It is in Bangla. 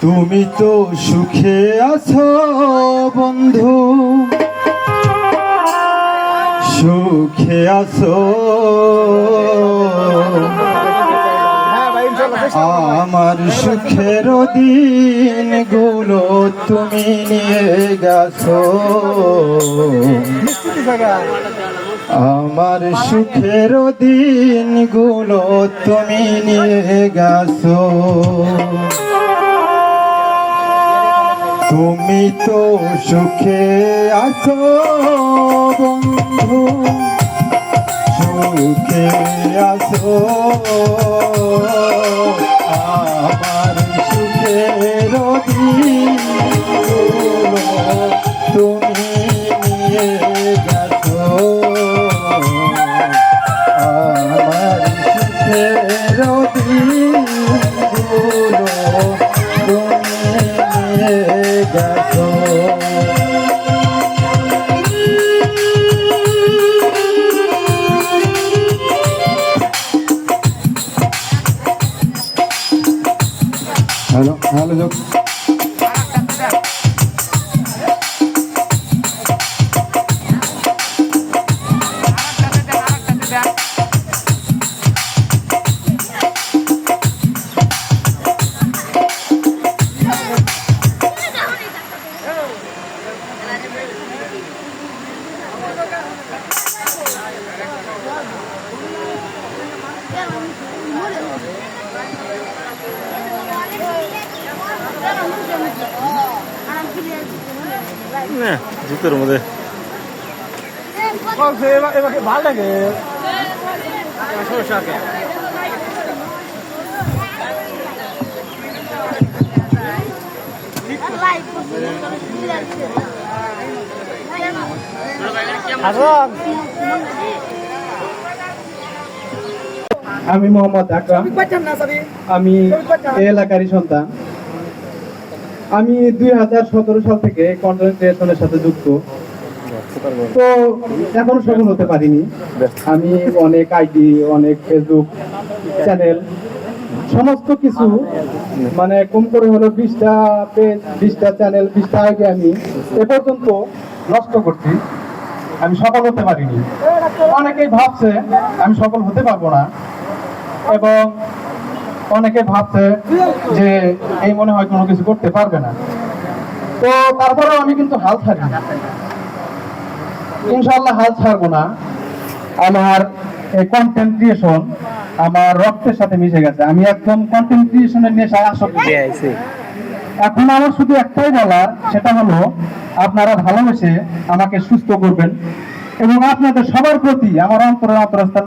তুমি তো সুখে আছো, বন্ধু। সুখে আছো। আমার সুখের দিনগুলো তুমি নিয়ে গেছো। আমার সুখের দিনগুলো তুমি নিয়ে গেছো। তুমি তো সুখে আছো বন্ধু। সুখে আছো। আমার সুখে দিনগুলো হ্যালো হ্যালো যোগ না জুতোর মধ্যে। ভালো লাগে। আমি মোহাম্মদ আকরাম। আমি এই এলাকারই সন্তান। আমি দুই হাজার সতেরো সাল থেকে কন্টেন্ট সাথে যুক্ত। তো এখনও সফল হতে পারিনি। আমি অনেক আইডি অনেক ফেসবুক চ্যানেল সমস্ত কিছু মানে কম করে হলো বিশটা পেজ বিশটা চ্যানেল বিশটা আইডি আমি এ পর্যন্ত নষ্ট করছি। আমি সফল হতে পারিনি। অনেকেই ভাবছে আমি সফল হতে পারব না। এবং অনেকে ভাবছে যে এই মনে হয় কোনো কিছু করতে পারবে না। তো তারপরেও আমি কিন্তু হাল ছাড়ি ইনশাল্লাহ হাল ছাড়বো না। আমার কন্টেন্ট ক্রিয়েশন আমার রক্তের সাথে মিশে গেছে। আমি একদম কন্টেন্ট ক্রিয়েশনের নেশায় আসক্ত। এখন আমার শুধু একটাই বলার সেটা হলো আপনারা ভালোবেসে আমাকে সুস্থ করবেন এবং আপনাদের সবার প্রতি আমার অন্তরের অন্তরস্থল